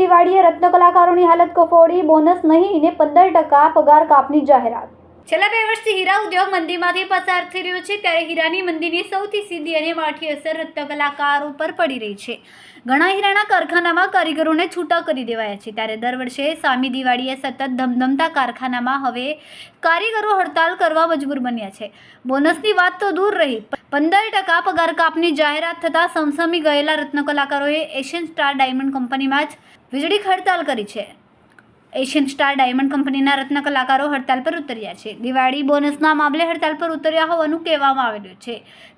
દિવાળીએ રત્ન કલાકારોની હાલત કફોડી, બોનસ નહીં, ને પંદર ટકા પગાર કાપની જાહેરાત. છેલ્લા બે વર્ષથી હીરા ઉદ્યોગ મંદીમાંથી પસાર થઈ રહ્યો છે, ત્યારે હીરાની મંદીની સૌથી સીધી અને માઠી અસર રત્ન કલાકારો પર પડી રહી છે. ઘણા હીરાના કારખાનામાં કારીગરોને છૂટા કરી દેવાયા છે, ત્યારે દર વર્ષે સામી દિવાળીએ સતત ધમધમતા કારખાનામાં હવે કારીગરો હડતાલ કરવા મજબૂર બન્યા છે. બોનસની વાત તો દૂર રહી પંદર ટકા પગાર કાપની જાહેરાત થતાં સમસમી ગયેલા રત્ન કલાકારોએ એશિયન સ્ટાર ડાયમંડ કંપનીમાં જ વીજળી હડતાલ કરી છે. એશિયન સ્ટાર ડાયમંડ કંપનીના રત્ન કલાકારો હડતાલ પર ઉતર્યા છે. દિવાળી બોનસના મામલે હડતાલ પર ઉતર્યા હોવાનું કહેવામાં આવેલું છે.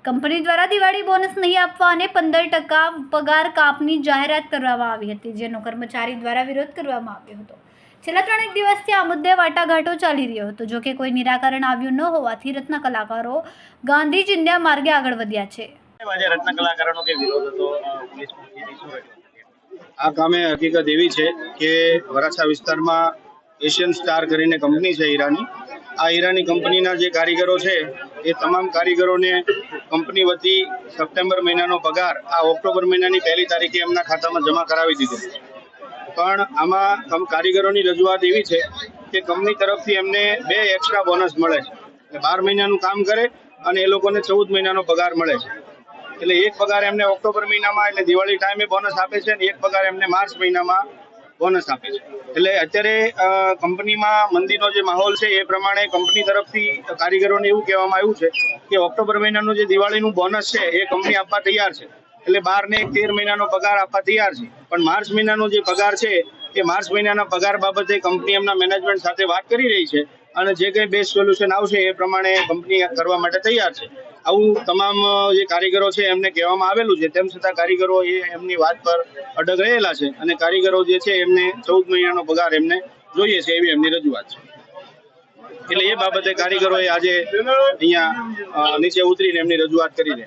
કંપની દ્વારા દિવાળી બોનસ નહીં આપવા અને પંદર ટકા પગાર કાપની જાહેરાત કરવામાં આવી હતી, જેનો કર્મચારી દ્વારા વિરોધ કરવામાં આવ્યો હતો. છેલ્લા ત્રણેક દિવસથી આ મુદ્દે વાટાઘાટો ચાલી રહ્યો હતો. જોકે કોઈ નિરાકરણ આવ્યું ન હોવાથી રત્ન કલાકારો ગાંધી માર્ગે આગળ વધ્યા છે. રત્ન કલાકારોનો વિરોધ હતો પોલીસ પહોંચીને શું રજૂઆત કરી? આ કામે હકીકત એવી છે કે વરાછા વિસ્તારમાં એશિયન સ્ટાર કરીને કંપની છે હીરાની. આ હીરાની કંપનીના જે કારીગરો છે, એ તમામ કારીગરોને કંપની વતી સપ્ટેમ્બર મહિનાનો પગાર, આ ઓક્ટોબર મહિનાની પહેલી તારીખે એમના ખાતામાં જમા કરાવી દીધો. પણ આમાં કારીગરોની રજૂઆત એવી છે કે કંપની તરફથી એમને બે એક્સ્ટ્રા બોનસ મળે છે. બાર મહિનાનું કામ કરે અને એ લોકોને ચૌદ મહિનાનો પગાર મળે છે. એટલે એક પગાર એમને ઓક્ટોબર મહિનામાં, એટલે દિવાળી ટાઈમે બોનસ આપે છે અને એક પગાર એમને માર્ચ મહિનામાં બોનસ આપે છે. એટલે અત્યારે કંપનીમાં મંદીનો જે માહોલ છે એ પ્રમાણે કંપની તરફથી કારીગરોને એવું કહેવામાં આવ્યું છે કે ઓક્ટોબર મહિનાનું જે દિવાળીનું બોનસ છે એ કંપની આપવા તૈયાર છે. એટલે બાર ને તેર મહિનાનો પગાર આપવા તૈયાર છે. પણ માર્ચ મહિનાનો જે પગાર છે એ માર્ચ મહિનાના પગાર બાબતે કંપની એમના મેનેજમેન્ટ સાથે વાત કરી રહી છે. અને જે કંઈ બેસ્ટ સોલ્યુશન આવશે એ પ્રમાણે કંપની કરવા માટે તૈયાર છે. આવું તમામ જે કારીગરો છે એમને કહેવામાં આવેલું છે. તેમ છતાં કારીગરો એ એમની વાત પર અડગ રહેલા છે અને કારીગરો જે છે એમને ચૌદ મહિનાનો પગાર એમને જોઈએ છે એવી એમની રજૂઆત છે. એટલે એ બાબતે કારીગરોએ આજે અહીંયા નીચે ઉતરીને એમની રજૂઆત કરી છે.